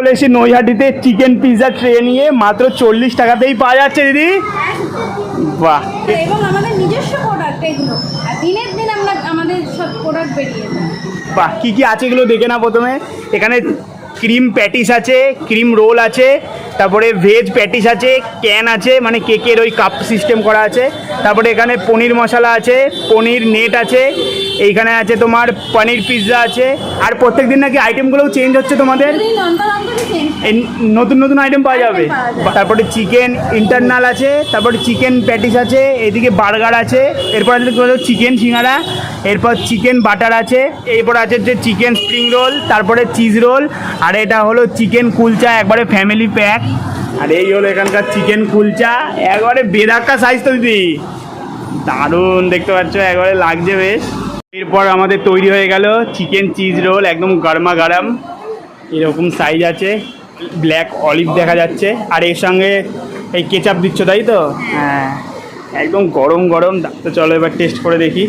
চলে এসেছি নৈহাটিতে chicken pizza tray নিয়ে মাত্র চল্লিশ টাকাতেই পাওয়া যাচ্ছে দিদি। বাহ। এবং আমাদের নিজস্ব প্রোডাক্ট এগুলো। দিনের দিন আমরা আমাদের সব প্রোডাক্ট বেরিয়ে বাহ কী কী আছে এগুলো দেখে না প্রথমে। এখানে ক্রিম প্যাটিস আছে ক্রিম রোল আছে তারপরে ভেজ প্যাটিস আছে ক্যান আছে মানে কেকের ওই কাপ সিস্টেম করা আছে। তারপরে এখানে পনির মশলা আছে পনির নেট আছে এইখানে আছে তোমার পনির পিৎজা আছে। আর প্রত্যেক দিন নাকি আইটেমগুলোও চেঞ্জ হচ্ছে তোমাদের? নতুন নতুন আইটেম পাওয়া যাবে। পাওয়া যাবে। তারপরে চিকেন ইন্টারনাল আছে তারপরে চিকেন প্যাটিস আছে এদিকে বার্গার আছে এরপর আছে চিকেন সিঙ্গারা এরপর চিকেন বাটার আছে এরপর আছে যে চিকেন স্প্রিং রোল তারপরে চিজ রোল আর এটা হলো চিকেন কুলচা একবারে ফ্যামিলি প্যাক আর এই হলো এখানকার চিকেন কুলচা একবারে বেদাক্কা সাইজ তো দিদি। দারুণ দেখতে পাচ্ছ একবারে লাগছে বেশ। এরপর আমাদের তৈরি হয়ে গেল চিকেন চিজ রোল একদম গরমা গরম। এরকম সাইজ আছে ব্ল্যাক অলিভ দেখা যাচ্ছে। আর এর সঙ্গে এই কেচাপ দিচ্ছ তাই তো? হ্যাঁ। একদম গরম গরম। তো চলো এবার টেস্ট করে দেখি।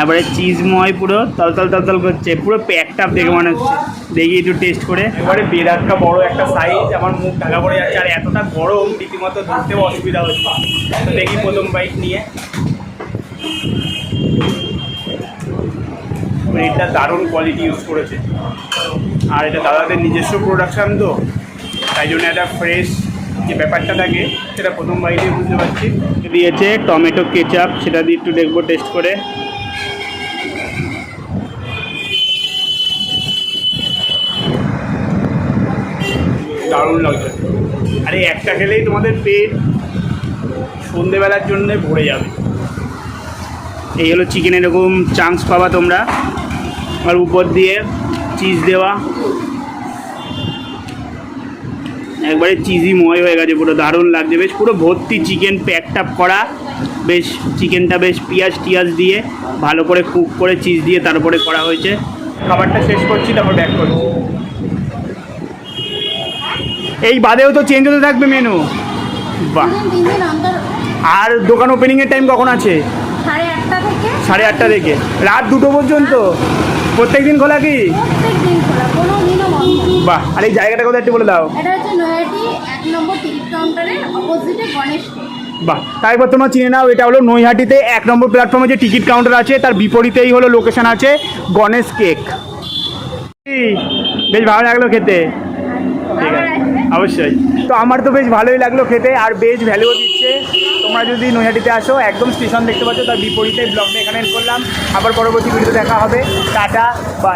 এবারে চিজময় পুরো তলতল তলতল করছে পুরো প্যাকটাপ দেখে মনে হচ্ছে। দেখি একটু টেস্ট করে। এবারে বেদাক্কা বড় একটা সাইজ আমার মুখ ঢাকা পড়ে যাচ্ছে। আর এতটা গরম রীতিমতো ধরতেও অসুবিধা হচ্ছে। দেখি প্রথম বাইক নিয়ে। এটা দারুণ কোয়ালিটি ইউজ করেছে। আর এটা দাদাদের নিজস্ব প্রোডাকশান তো তাই জন্য একটা ফ্রেশ যে ব্যাপারটা থাকে সেটা প্রথম বাইরে বুঝতে পারছি। দিয়েছে টমেটো কেচাপ সেটা দিয়ে একটু দেখব টেস্ট করে। দারুণ লাগছে। আরে একটা খেলেই তোমাদের পেট সন্ধেবেলার জন্য ভরে যাবে। এই হলো চিকেন এরকম চাংস পাবা তোমরা। আর উপর দিয়ে চিজ দেওয়া। একবারে চিজি ময় হয়ে গেছে পুরো দারুণ লাগছে। বেশ পুরো ভর্তি চিকেন প্যাক টাপ করা। বেশ চিকেনটা বেশ পেঁয়াজ টিয়াজ দিয়ে ভালো করে কুক করে চিজ দিয়ে তারপরে করা হয়েছে। খাবারটা শেষ করছি তারপর ব্যাক করছি। এই বাদেও তো চেঞ্জ হতে থাকবে মেনু বাহ। অন্তর। আর দোকান ওপেনিংয়ের টাইম কখন আছে? সাড়ে আটটা থেকে। সাড়ে আটটা থেকে। রাত দুটো পর্যন্ত? প্রত্যেক দিন খোলা কি? প্রত্যেক দিন খোলা কোনো দিনও বন্ধ। বাহ আর এই জায়গাটা কোথায় একটু বলে দাও। এটা হচ্ছে নয়াটি এক নম্বর টিকিট কাউন্টারের অপোজিটে গণেশ বাহ তারপর তোমরা চিনে নাও এটা হলো নৈহাটিতে এক নম্বর প্ল্যাটফর্মে যে টিকিট কাউন্টার আছে তার বিপরীতেই হলো লোকেশন আছে গণেশ কেক বেশ ভালো লাগল খেতে ঠিক আবার আছে আসবে অবশ্যই। তো আমার তো বেশ ভালোই লাগল খেতে, আর বেশ ভ্যালুও দিচ্ছে। তোমরা যদি নৈহাটিতে আসো, একদম স্টেশন দেখতে পাচ্ছ, তার বিপরীতে ব্লগটা এখানে করলাম। আবার পরবর্তী ভিডিও দেখা হবে। টাটা